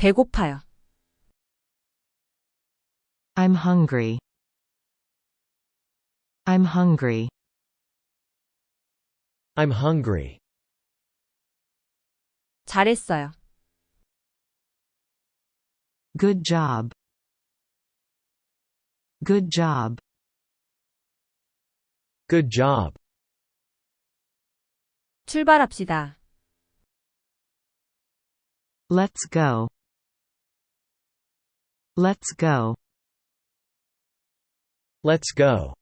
배고파요. I'm hungry. I'm hungry. I'm hungry. 잘했어요. Good job. Good job. Good job. 출발합시다. Let's go. Let's go. Let's go.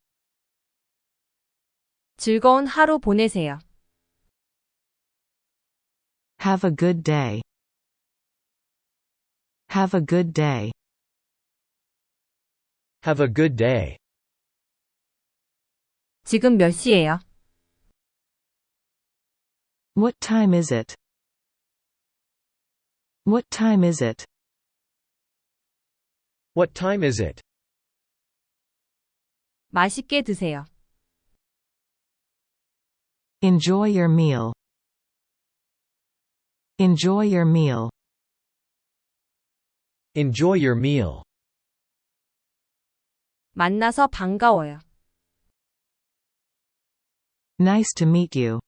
즐거운 하루 보내세요. Have a good day. Have a good day. Have a good day. 지금 몇 시예요? What time is it? What time is it? What time is it? 맛있게 드세요. Enjoy your meal. Enjoy your meal. Enjoy your meal. 만나서 반가워요. Nice to meet you.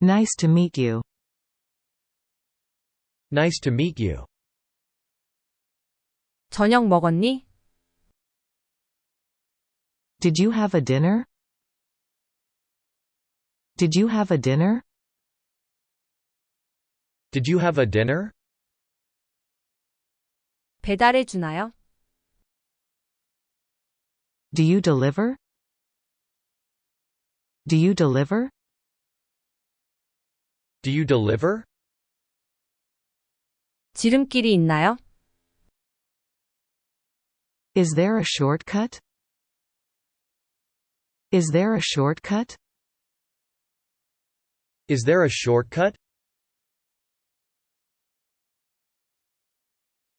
Nice to meet you. Nice to meet you. 저녁 먹었니? Did you have a dinner? Did you have a dinner? Did you have a dinner? 배달해 주나요? Do you deliver? Do you deliver? Do you deliver? 지름길이 있나요? Is there a shortcut? Is there a shortcut? Is there a shortcut?